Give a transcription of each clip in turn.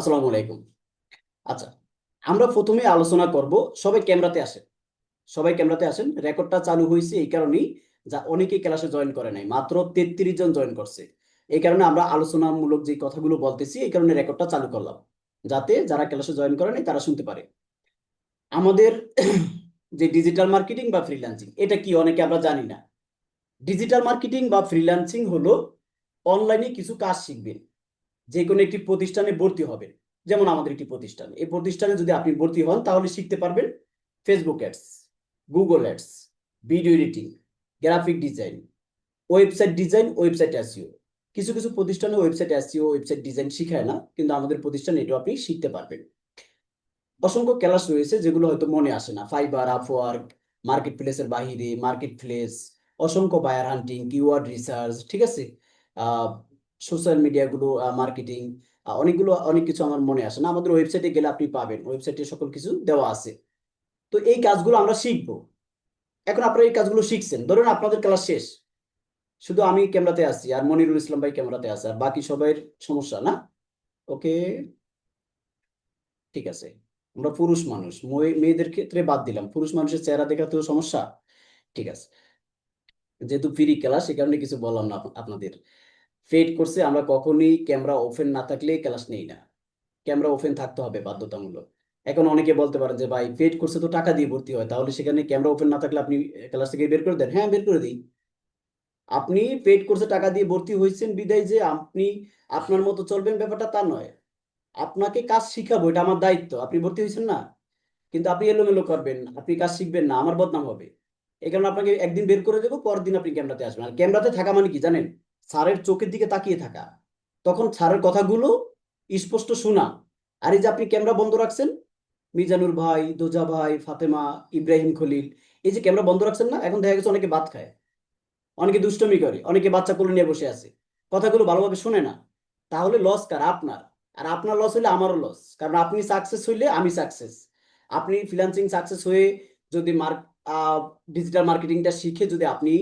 আসসালামু আলাইকুম। আচ্ছা আমরা প্রথমে আলোচনা করব, সবাই ক্যামেরাতে আসেন। সবাই ক্যামেরাতে আসেন। রেকর্ডটা চালু হয়েছে এই কারণেই যা অনেকেই ক্লাসে জয়েন করে নাই, মাত্র তেত্রিশ জন জয়েন করছে। এই কারণে আমরা আলোচনামূলক যে কথাগুলো বলতেছি, এই কারণে রেকর্ডটা চালু করলাম, যাতে যারা ক্লাসে জয়েন করে নাই তারা শুনতে পারে। আমাদের যে ডিজিটাল মার্কেটিং বা ফ্রিল্যান্সিং এটা কি অনেকে আমরা জানি না। ডিজিটাল মার্কেটিং বা ফ্রিল্যান্সিং হলো অনলাইনে কিছু কাজ শিখবেন। যে কোনো একটি প্রতিষ্ঠানে ভর্তি হবেন। যেমন আমাদের একটি প্রতিষ্ঠান। এই প্রতিষ্ঠানে যদি আপনি ভর্তি হন, তাহলে শিখতে পারবেন Facebook ads Google ads video editing graphic design website design website SEO কিছু কিছু প্রতিষ্ঠানে ওয়েবসাইট এসইও ওয়েবসাইট ডিজাইন শিখায় না, কিন্তু আমাদের প্রতিষ্ঠানে এটাও আপনি শিখতে পারবেন। অসংখ্য ক্লাস রয়েছে যেগুলো হয়তো মনে আসে না। ফাইবার আপওয়ার্ক মার্কেট প্লেসের বাহিরে মার্কেট প্লেস অসংখ্য বায়ার হান্টিং কিওয়ার্ড রিসার্চ ঠিক আছে? সোশ্যাল মিডিয়াগুলো মার্কেটিং অনেকগুলো, অনেক কিছু আমার মনে আসে না, আমাদের ওয়েবসাইটে গেলে আপনি পাবেন। ওয়েবসাইটে সকল কিছু দেওয়া আছে। তো এই কাজগুলো আমরা শিখব। এখন আপনারা এই কাজগুলো শিখছেন। ধরুন আপনাদের ক্লাস শেষ। শুধু আমি ক্যামেরাতে আছি আর মনিরুল ইসলাম ভাই ক্যামেরাতে আছে। আর বাকি সবাই সমস্যা, না? ওকে? ঠিক আছে। আমরা পুরুষ মানুষ। মেয়েদের ক্ষেত্রে বাদ দিলাম। পুরুষ মানুষের চেহারা দেখাতেও সমস্যা? ঠিক আছে। যেহেতু ফ্রি ক্লাস সে কারণে কিছু বললাম না আপনাদের। ফেড করছে, আমরা কখনোই ক্যামেরা ওপেন না থাকলে ক্লাস নেই না। ক্যামেরা ওপেন থাকতে হবে বাধ্যতামূলক। এখন অনেকে বলতে পারেন যে, ভাই পেড করছে তো টাকা দিয়ে ভর্তি হয়, তাহলে সেখানে ক্যামেরা ওপেন না থাকলে আপনি ক্লাস থেকে বের করে দেন। হ্যাঁ বের করে দিই। আপনি পেড করছে, টাকা দিয়ে ভর্তি হয়েছেন, বিদায় যে আপনি, আপনার মতো চলবেন ব্যাপারটা তা নয়। আপনাকে কাজ শিখাবো, এটা আমার দায়িত্ব। আপনি ভর্তি হয়েছেন না? কিন্তু আপনি এলোমেলো করবেন, আপনি কাজ শিখবেন না, আমার বদনাম হবে। এই কারণে আপনাকে একদিন বের করে দেবো পরের দিন আপনি ক্যামেরাতে আসবেন। আর ক্যামেরাতে থাকা মানে কি জানেন? স্যারের চোখের দিকে তাকিয়ে থাকা। তখন স্যারের কথাগুলো স্পষ্ট শোনা। আর এই যে আপনি ক্যামেরা বন্ধ রাখছেন, মিজানুর ভাই, দোজা ভাই, ফাতেমা, ইব্রাহিম খলিল, এই যে ক্যামেরা বন্ধ রাখছেন না, এখন দেখা গেছে অনেকে ভাত খায়। অনেকে দুষ্টমি করে, অনেকে বাচ্চা কোলে নিয়ে বসে আছে। কথাগুলো ভালোভাবে শোনে না। তাহলে লস কার? আপনার। আর আপনার লস হলে আমারও লস কারণ আপনি সাকসেস হইলে আমি সাকসেস আপনি ফ্রিল্যান্সিং সাকসেস হয়ে যদি মার্ক ডিজিটাল মার্কেটিংটা শিখে যদি আপনি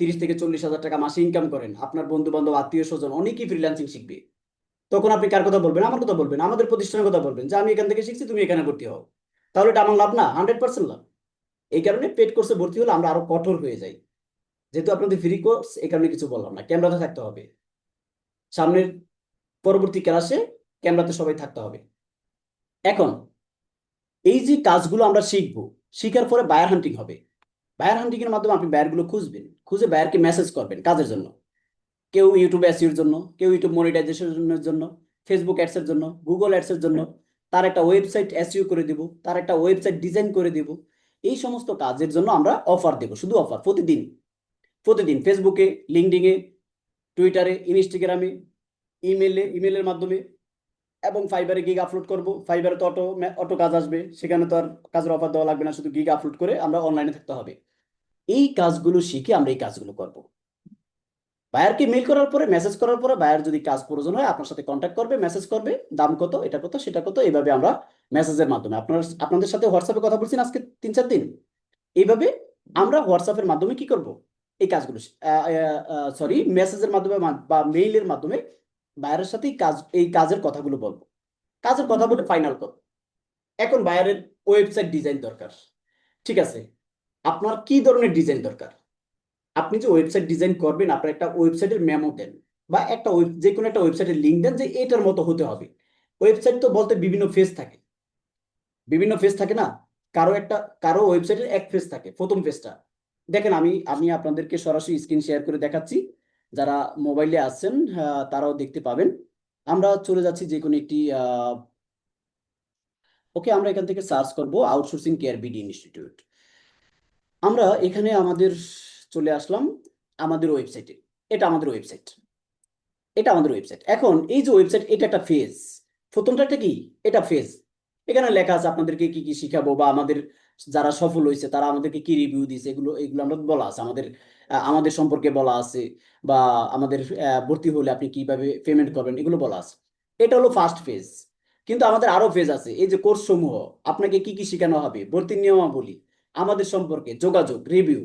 তিরিশ থেকে চল্লিশ হাজার টাকা মাসে ইনকাম করেন। আপনার বন্ধু বান্ধব আত্মীয় স্বজন, অনেকেই ফ্রিল্যান্সিং শিখবে। তখন আপনি কার কথা বলবেন? আমার কথা বলবেন, আমাদের প্রতিষ্ঠানের কথা বলবেন যে, আমি এখান থেকে শিখছি, তুমি এখানে ভর্তি হও। তাহলে এটা আমার লাভ না? হান্ড্রেড পার্সেন্ট লাভ। এই কারণে পেড কোর্সে ভর্তি হলে আমরা আরও কঠোর হয়ে যাই। যেহেতু আপনাদের ফ্রি কোর্স এই কারণে কিছু বললাম না। ক্যামেরাতে থাকতে হবে। সামনের পরবর্তী ক্লাসে ক্যামেরাতে সবাই থাকতে হবে। এখন, এই যে কাজগুলো আমরা শিখব, শিখার পরে বায়ার হান্টিং হবে। বায়ার হান্টিং এর মাধ্যমে আপনি বায়ারগুলো খুঁজবেন। খুঁজে বায়ারকে মেসেজ করবেন কাজের জন্য। কেউ ইউটিউব এসিওর জন্য, কেউ ইউটিউব মনিটাইজেশনের জন্য ফেসবুক অ্যাডসের জন্য গুগল অ্যাডসের জন্য, তার একটা ওয়েবসাইট এসইও করে দিব, তার একটা ওয়েবসাইট ডিজাইন করে দিব, এই সমস্ত কাজের জন্য আমরা অফার দেব, শুধু অফার প্রতিদিন। প্রতিদিন ফেসবুকে লিঙ্কডিংয়ে টুইটারে ইনস্টাগ্রামে ইমেলে ইমেলের মাধ্যমে, এবং ফাইবারে গিগ আপলোড করব। ফাইবারে তো অটো অটো কাজ আসবে, সেখানে তো আর কাজের অফার দেওয়া লাগবে না, শুধু গিগ আপলোড করে আমরা অনলাইনে থাকতে হবে। এই কাজগুলো শিখে আমরা এই কাজগুলো করব। বায়ারকে মেল করার পরে মেসেজ করার পরে বায়ার যদি কাজ প্রয়োজন হয়, আপনার সাথে কন্ট্যাক্ট করবে মেসেজ করবে, দাম কত, এটা কত, সেটা কত, এইভাবে আমরা মেসেজের মাধ্যমে, আপনার, আপনাদের সাথে হোয়াটসঅ্যাপে কথা বলছি আজকে তিন চার দিন। এইভাবে আমরা হোয়াটসঅ্যাপের মাধ্যমে কি করব? এই কাজগুলো সরি মেসেজের মাধ্যমে বা মেইলের মাধ্যমে বায়ারের সাথে কাজ, এই কাজের কথাগুলো বলব। কাজের কথা বলে ফাইনাল করব। এখন বায়ারের ওয়েবসাইট ডিজাইন দরকার। ঠিক আছে? আপনার কি ধরনের ডিজাইন দরকার? আপনি যে ওয়েবসাইট ডিজাইন করবেন, আপনার একটা ওয়েবসাইটের মেমো দেন বা একটা যে কোনো একটা ওয়েবসাইটের লিঙ্ক দেন যে এটার মতো হতে হবে। ওয়েবসাইট তো বলতে বিভিন্ন ফেজ থাকে। বিভিন্ন ফেজ থাকে না? কারও একটা, কারও ওয়েবসাইটের এক ফেজ থাকে, প্রথম ফেজটা দেখেন, আমি আমি আপনাদেরকে সরাসরি স্ক্রিন শেয়ার করে দেখাচ্ছি। যারা মোবাইলে আসছেন তারাও দেখতে পাবেন। আমরা চলে যাচ্ছি যে কোনো একটি ওকে, আমরা এখান থেকে সার্চ করব আউটসোর্সিং কেয়ার বিডি ইনস্টিটিউট আমরা এখানে আমাদের চলে আসলাম আমাদের ওয়েবসাইটে এটা আমাদের ওয়েবসাইট এটা আমাদের ওয়েবসাইট এখন এই যে ওয়েবসাইট এটা একটা ফেজ প্রথমটা একটা কি? এটা ফেজ এখানে লেখা আছে আপনাদেরকে কি কি শিখাবো বা আমাদের যারা সফল হয়েছে তারা আমাদেরকে কি রিভিউ দিয়েছে এগুলো এগুলো আমরা বলা আছে। আমাদের আমাদের সম্পর্কে বলা আছে বা আমাদের ভর্তি হলে আপনি কীভাবে পেমেন্ট করবেন, এগুলো বলা আছে। এটা হলো ফার্স্ট ফেজ কিন্তু আমাদের আরও ফেজ আছে। এই যে কোর্স সমূহ, আপনাকে কি কি শেখানো হবে? ভর্তির নিয়মাবলী। আমাদের সম্পর্কে যোগাযোগ রিভিউ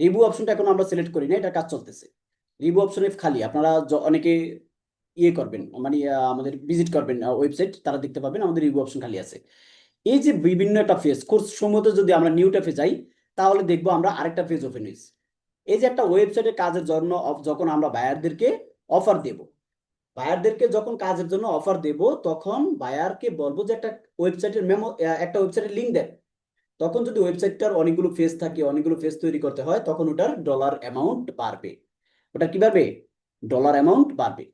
রিভিউ অপশনটা এখন আমরা সিলেক্ট করি না এটা কাজ চলতেছে। রিভিউ অপশনে খালি, আপনারা অনেকে ইয়ে করবেন মানে আমাদের ভিজিট করবেন ওয়েবসাইট তারা দেখতে পাবেন আমাদের রিভিউ অপশন খালি আছে। এই যে বিভিন্ন একটা ফেজ কোর্স সম্মত যদি আমরা নিউ ট্যাপে যাই, তাহলে দেখব আমরা আরেকটা পেজ ওপেন হয়েছে। এই যে একটা ওয়েবসাইটে কাজের জন্য যখন আমরা বায়ারদেরকে অফার দেব বায়ারদেরকে যখন কাজের জন্য অফার দেব, তখন বায়ারকে বলব যে একটা ওয়েবসাইটের মেমো একটা ওয়েবসাইটের লিঙ্ক দেন। তখন যদি ওয়েবসাইটটার অনেকগুলো ফেজ থাকে, অনেকগুলো ফেজ তৈরি করতে হয়, তখন ওটার ডলার অ্যামাউন্ট বাড়বে। ওটা কি বাড়বে? ডলার অ্যামাউন্ট বাড়বে।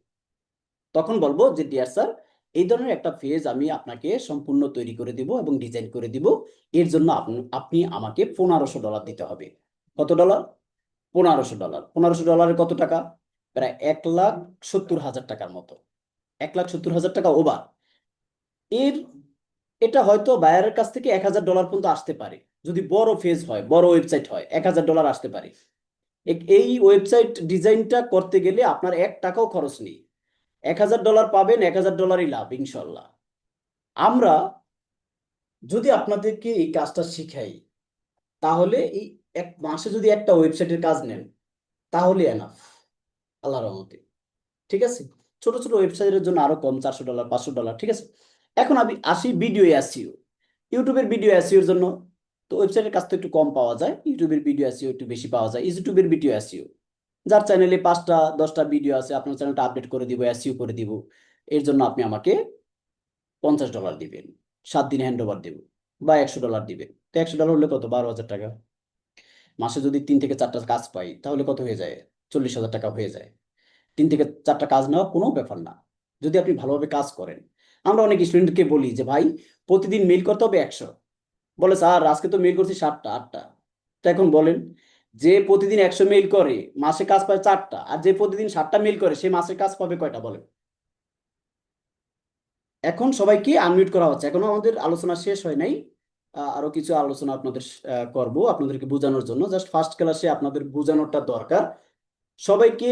তখন বলব যে ডিয়ার স্যার এই ধরনের একটা ফেজ আমি আপনাকে সম্পূর্ণ তৈরি করে দিব এবং ডিজাইন করে দিব। এর জন্য আপনি আমাকে পনেরোশো ডলার দিতে হবে। কত ডলার পনেরোশো ডলার পনেরোশো ডলারে কত টাকা? প্রায় এক লাখ সত্তর হাজার টাকার মতো। এক লাখ সত্তর হাজার টাকা ওভার এর এটা হয়তো বায়ারের কাছ থেকে এক হাজার ডলার পর্যন্ত আসতে পারে। যদি বড় ফেজ হয়, বড় ওয়েবসাইট হয়, এক হাজার ডলার আসতে পারে। এই ওয়েবসাইট ডিজাইনটা করতে গেলে আপনার এক টাকাও খরচ নেই। এক হাজার ডলার পাবেন, এক হাজার ডলারই লাভ, ইনশাল্লাহ। আমরা যদি আপনাদেরকে এই কাজটা শিখাই, তাহলে এই এক মাসে যদি একটা ওয়েবসাইটের কাজ নেন, তাহলে এনাফ আল্লাহ রহমতে। ঠিক আছে? ছোট ছোট ওয়েবসাইটের জন্য আরও কম চারশো ডলার, পাঁচশো ডলার, ঠিক আছে? এখন আমি আসি ভিডিও এসইও ইউটিউবের ভিডিও এসইওর জন্য তো ওয়েবসাইটের কাজ তো একটু কম পাওয়া যায় ইউটিউবের ভিডিও এসিও একটু বেশি পাওয়া যায় ইউটিউবের ভিডিও এসইও যার চ্যানেলে পাঁচটা, দশটা ভিডিও আছে, আপনার চ্যানেলটা আপডেট করে দিব এসইও করে দিব, এর জন্য আপনি আমাকে পঞ্চাশ ডলার দিবেন, সাত দিন হ্যান্ড ওভার দেব, বা একশো ডলার দিবেন। তো একশো ডলার হলে কত? বারো হাজার টাকা। মাসে যদি তিন থেকে চারটা কাজ পাই, তাহলে কত হয়ে যায়? চল্লিশ হাজার টাকা হয়ে যায়। তিন থেকে চারটা কাজ নেওয়া কোনো ব্যাপার না। যদি আপনি ভালোভাবে কাজ করেন আমরা অনেক স্টুডেন্টকে বলি যে, ভাই, প্রতিদিন মেল করতে হবে একশো। বলে, স্যার, আজকে তো মেল করছি সাতটা, আটটা। তো এখন বলেন, যে প্রতিদিন একশো মেল করে, মাসে কাজ পায় চারটা, আর যে প্রতিদিন সাতটা মেল করে, সে মাসে কাজ পাবে কয়টা বলেন? এখন সবাইকে আনমিউট করা হচ্ছে। এখনও আমাদের আলোচনা শেষ হয় নাই। আরও কিছু আলোচনা আপনাদের করব আপনাদেরকে বোঝানোর জন্য। জাস্ট ফার্স্ট ক্লাসে আপনাদের বোঝানোটা দরকার। সবাইকে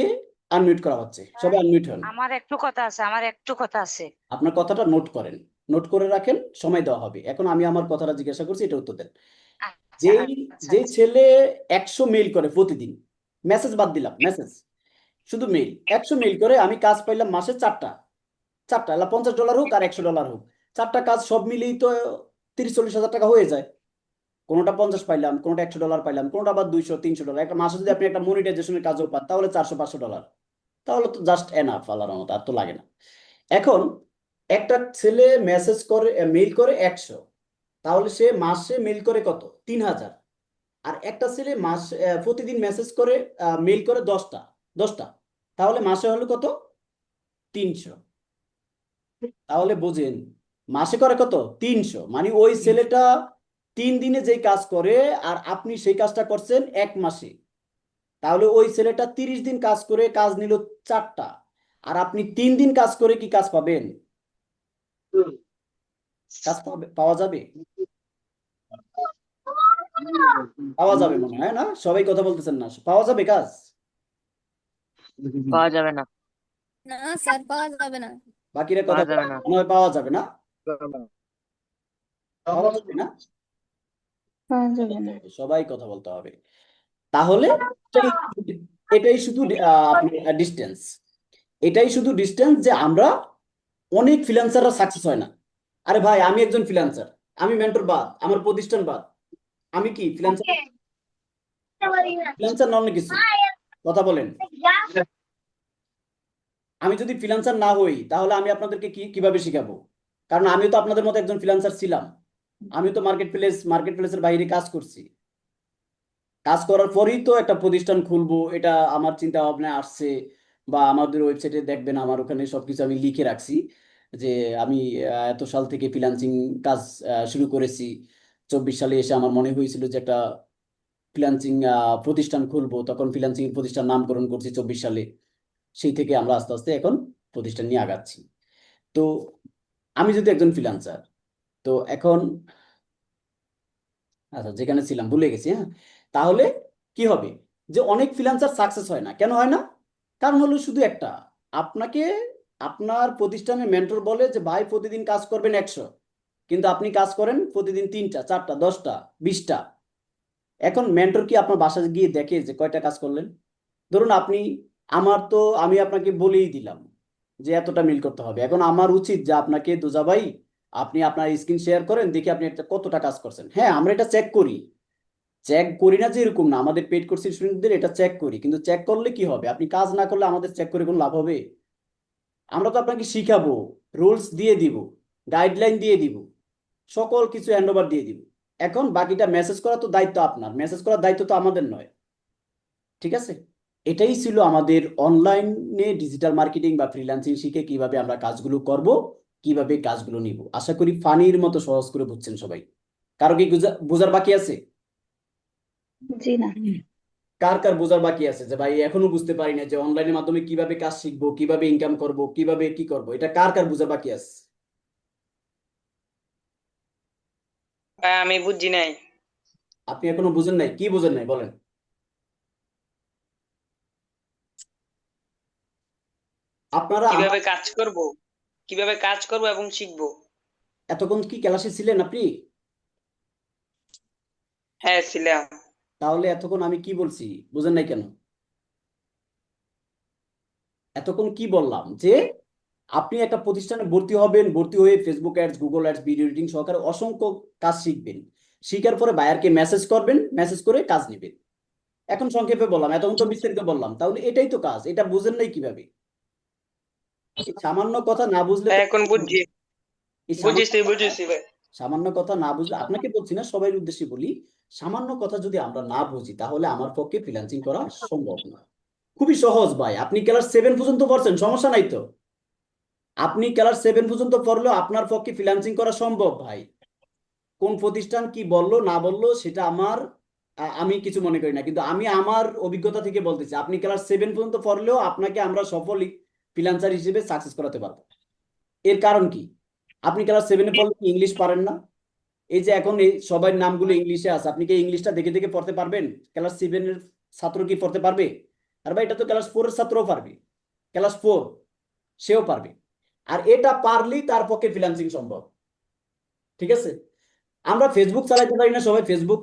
আনমিউট করা হচ্ছে। সবাই আনমিউট হন। আমার একটু কথা আছে আমার একটু কথা আছে। আপনার কথাটা নোট করেন। নোট করে রাখেন সময় দেওয়া হবে। এখন আমি আমার কথাটা জিজ্ঞাসা করছি এটা উত্তর দেন। আচ্ছা, যেই আচ্ছা, যে আচ্ছা। ছেলে একশো মেইল করে প্রতিদিন মেসেজ বাদ দিলাম মেসেজ শুধু মেইল একশো মেইল করে আমি কাজ পাইলাম মাসে চারটা। চারটা পঞ্চাশ ডলার হোক আর একশো ডলার হোক। চারটা কাজ সব মিলিয়েই তো তিরিশ চল্লিশ হাজার টাকা হয়ে যায়। কোনোটা পঞ্চাশ পাইলাম কোনোটা একশো ডলার পাইলাম কোনোটা আবার দুইশো তিনশো ডলার একটা মাসে যদি আপনি একটা মনিটাইজেশনের কাজও পান তাহলে চারশো পাঁচশো ডলার তাহলে তো জাস্ট এনাফ আল্লাহর রহমতে আর তো লাগে না। এখন একটা ছেলে মেসেজ করে মেইল করে একশো তাহলে সে মাসে মেইল করে কত? তিন হাজার। আর একটা ছেলে মাস প্রতিদিন মেসেজ করে মেইল করে দশটা দশটা। তাহলে মাসে হলো কত? তিনশো। তাহলে বুঝেন মাসে করে কত? তিনশো। মানে ওই ছেলেটা তিন দিনে যেই কাজ করে আর আপনি সেই কাজটা করছেন এক মাসে। তাহলে ওই ছেলেটা তিরিশ দিন কাজ করে কাজ নিল চারটা। আর আপনি তিন দিন কাজ করে কি কাজ পাবেন? কাজ পাবে- পাওয়া যাবে? পাওয়া যাবে মনে হয় না? সবাই কথা বলতেছেন না। পাওয়া যাবে কাজ? পাওয়া যাবে না। না স্যার পাওয়া যাবে না। বাকিরা কথা যাবে না। মনে হয় পাওয়া যাবে না? পাওয়া যাবে না? পাওয়া যাবে না। সবাই কথা বলতে হবে। তাহলে এটাই শুধু ডিস্টেন্স এটাই শুধু ডিস্টেন্স যে আমরা অনেক ফ্রিল্যান্সাররা সাকসেস হয় না। আরে ভাই আমি একজন ফ্রিল্যান্সার আমি মেন্টর বাদ আমার প্রতিষ্ঠান বাদ। আমি কি ফ্রিল্যান্সার ফ্রিল্যান্সার না অন্য কিছু? কথা বলেন। আমি যদি ফ্রিল্যান্সার না হই তাহলে আমি আপনাদেরকে কি কীভাবে শিখাবো? কারণ আমিও তো আপনাদের মতো একজন ফ্রিল্যান্সার ছিলাম। আমি তো মার্কেট প্লেস মার্কেট প্লেসের বাইরে কাজ করছি। কাজ করার পরেই তো একটা প্রতিষ্ঠান খুলবো, এটা আমার চিন্তা ভাবনায় আসছে বা আমাদের ওয়েবসাইটে দেখবেন আমার ওখানে সবকিছু আমি লিখে রাখছি যে আমি এত সাল থেকে ফ্রিল্যান্সিং কাজ শুরু করেছি। চব্বিশ সালে এসে আমার মনে হয়েছিল যে একটা ফ্রিল্যান্সিং প্রতিষ্ঠান খুলবো। তখন ফ্রিল্যান্সিং প্রতিষ্ঠান নামকরণ করছি চব্বিশ সালে। সেই থেকে আমরা আস্তে আস্তে এখন প্রতিষ্ঠান নিয়ে আগাচ্ছি। তো আমি যদি একজন ফ্রিল্যান্সার তো এখন আচ্ছা যেখানে ছিলাম ভুলে গেছি হ্যাঁ? তাহলে কি হবে? যে অনেক ফ্রিল্যান্সার সাকসেস হয় না। কেন হয় না? কারণ হলো শুধু একটা। আপনাকে আপনার প্রতিষ্ঠানের মেন্টর বলে যে, ভাই, প্রতিদিন কাজ করবেন একশো। কিন্তু আপনি কাজ করেন প্রতিদিন তিনটা, চারটা, দশটা, বিশটা। এখন মেন্টর কি আপনার বাসায় গিয়ে দেখে যে, কয়টা কাজ করলেন? ধরুন আপনি, আমার তো আমি আপনাকে বলেই দিলাম যে, এতটা মিল করতে হবে। এখন আমার উচিত যে, আপনাকে, দুজা ভাই, আপনি আপনার স্ক্রিন শেয়ার করেন, দেখি আপনি এটা কতটা কাজ করছেন। হ্যাঁ আমরা এটা চেক করি। চেক করি না যে এরকম না। আমাদের পেড কোর্স স্টুডেন্টদের এটা চেক করি, কিন্তু চেক করলে কি হবে? আপনি কাজ না করলে আমাদের চেক করে কোনো লাভ হবে? আমরা তো আপনাকে শিখাবো রুলস দিয়ে দিব গাইডলাইন দিয়ে দিব, সকল কিছু হ্যান্ডওভার দিয়ে দিব। এখন বাকিটা মেসেজ করা তো দায়িত্ব আপনার মেসেজ করার দায়িত্ব তো আমাদের নয়। ঠিক আছে? এটাই ছিল আমাদের অনলাইনে ডিজিটাল মার্কেটিং বা ফ্রিল্যান্সিং শিখে কীভাবে আমরা কাজগুলো করব, কীভাবে কাজগুলো নিব। আশা করি ফানির মতো সহজ করে বুঝছেন সবাই। কারও কি বুঝা- বোঝার বাকি আছে? জি না। কার কার বোঝার বাকি আছে? যে ভাই এখনও বুঝতে পারি না যে অনলাইনের মাধ্যমে কীভাবে কাজ শিখব কীভাবে ইনকাম করব কীভাবে কি করব এটা কার কার বোঝার বাকি আছে? ভাই আমি বুঝি নাই। আপনি এখনও বুঝেন নাই? কি বুঝেন নাই? বলেন। আপনারা কীভাবে কাজ করব কীভাবে কাজ করব এবং শিখব। এতক্ষণ কি ক্লাসে ছিলেন আপনি? হ্যাঁ ছিলাম। তাহলে এতক্ষণ আমি কি বলছি? বুঝেন নাই কেন? এতক্ষণ কি বললাম যে আপনি একটা প্রতিষ্ঠানে ভর্তি হবেন ভর্তি হয়ে Facebook ads Google ads video editing সহকারে অসংখ্য কাজ শিখবেন। শিখার পরে বায়ারকে মেসেজ করবেন মেসেজ করে কাজ নেবেন। এখন সংক্ষেপে বললাম এতক্ষণ তো বিস্তারিত বললাম। তাহলে এটাই তো কাজ এটা বুঝেন নাই কীভাবে? সামান্য কথা না বুঝলে এখন বুঝছি। বুঝেছি বুঝেছি ভাই। সামান্য কথা না বুঝলে, আপনাকে বলছি না সবাই উদ্দেশ্যে বলি, সামান্য কথা যদি আমরা না বুঝি, তাহলে আমার পক্ষে ফ্রিল্যান্সিং করা সম্ভব না। খুবই সহজ ভাই, আপনি ক্লাস সেভেন পর্যন্ত পড়ছেন, সমস্যা নাই তো? আপনি ক্লাস সেভেন পর্যন্ত পড়লেও আপনার পক্ষে ফ্রিল্যান্সিং করা সম্ভব ভাই। কোন প্রতিষ্ঠান কি বলল, না বলল, সেটা আমার আমি কিছু মনে করি না। কিন্তু আমি আমার অভিজ্ঞতা থেকে বলতেছি, আপনি ক্লাস সেভেন পর্যন্ত পড়লেও আপনাকে আমরা সফল ফ্রিল্যান্সার হিসেবে সাকসেস করাতে পারব। এর কারণ কি? আপনি ক্লাস সেভেনে পড়লে কি ইংলিশ পারেন না? এই যে এখন এই সবার নামগুলো ইংলিশে আছে, আপনি কি ইংলিশটা দেখে দেখে পড়তে পারবেন? ক্লাস সেভেনের ছাত্র কি পড়তে পারবে? আর ভাই এটা তো ক্লাস ফোরের ছাত্রও পারবে ক্লাস ফোর সেও পারবে। আর এটা পারলেই তার পক্ষে ফ্রিল্যান্সিং সম্ভব। ঠিক আছে? আমরা ফেসবুক চালাইতে পারি না সবাই ফেসবুক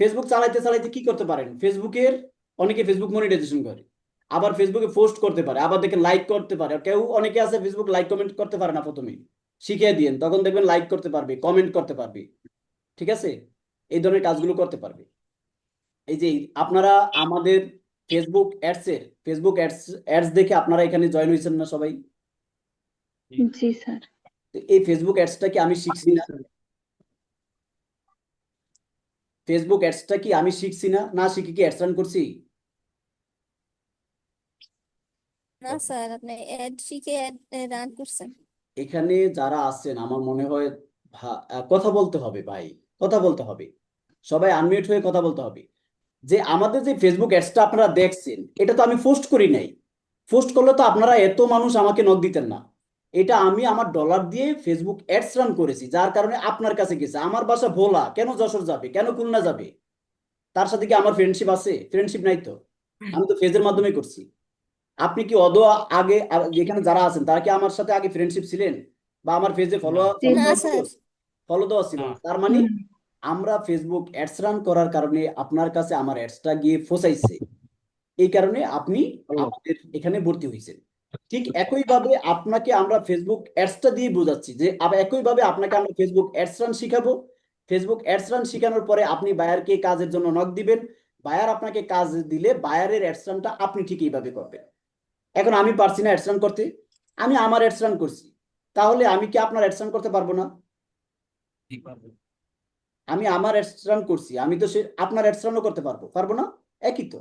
ফেসবুক চালাইতে চালাইতে কি করতে পারেন? ফেসবুকের অনেকে ফেসবুক মনিটাইজেশন করে। আবার ফেসবুকে পোস্ট করতে পারে আবার দেখে লাইক করতে পারে। কেউ অনেকে আছে ফেসবুক লাইক কমেন্ট করতে পারে না প্রথমে শিখিয়ে দিয়েন তখন দেখবেন লাইক করতে পারবে কমেন্ট করতে পারবে। ঠিক আছে? এই ধরনের কাজগুলো করতে পারবে। এই যে আপনারা আমাদের ফেসবুক অ্যাডস এর ফেসবুক অ্যাডস অ্যাডস দেখে আপনারা এখানে জয়েন হয়েছেন না সবাই? জি স্যার। এই ফেসবুক অ্যাডসটা কি আমি শিখছি না? ফেসবুক অ্যাডসটা কি আমি শিখছি না? না শিখে কি অ্যাডস রান করছি? না স্যার, আপনি অ্যাড শিখে অ্যাড রান করছেন। এখানে যারা আছেন, আমার মনে হয় কথা বলতে হবে ভাই, কথা বলতে হবে। সবাই আনমিউট হয়ে কথা বলতে হবে। যে আমাদের যে ফেসবুক অ্যাডসটা আপনারা দেখছেন, এটা তো আমি পোস্ট করি নাই। পোস্ট করলে তো আপনারা এত মানুষ আমাকে নক দিতেন না। এটা আমি আমার ডলার দিয়ে ফেসবুক অ্যাডস রান করেছি, যার কারণে আপনার কাছে গেছে। আমার বাসা ভোলা, কেন যশোর যাবে, কেন খুলনা যাবে? তার সাথে কি আমার ফ্রেন্ডশিপ আছে? ফ্রেন্ডশিপ নাই তো? আমি তো ফেজের মাধ্যমে করছি। আপনি কি অদ আগে যেখানে যারা আছেন তারা কি আমার সাথে আগে ফ্রেন্ডশিপ ছিলেন? বা আমার ফেজে ফলো ফলো দেওয়া ছিল? তার মানে আমরা ফেসবুক অ্যাডস রান করার কারণে আপনার কাছে আমার অ্যাডসটা গিয়ে ফসাইছে এই কারণে আপনি আমাদের এখানে ভর্তি হয়েছেন ঠিক একইভাবে আপনাকে আমরা ফেসবুক অ্যাডসটা দিয়ে বোঝাচ্ছি যে আবার একইভাবে আপনাকে আমরা ফেসবুক অ্যাডস রান শিখাবো। ফেসবুক অ্যাডস রান শেখানোর পরে আপনি বায়ারকে কাজের জন্য নক দিবেন। বায়ার আপনাকে কাজ দিলে বায়ারের অ্যাডস রানটা আপনি ঠিক এইভাবে করবেন। এখন আমি পারছি না অ্যাডস রান করতে আমি আমার অ্যাডস রান করছি। তাহলে আমি কি আপনার অ্যাডস রান করতে পারব না? আমি আমার অ্যাডস রান করছি আমি তো সে আপনার অ্যাডস রানও করতে পারব পারব না? একই তো।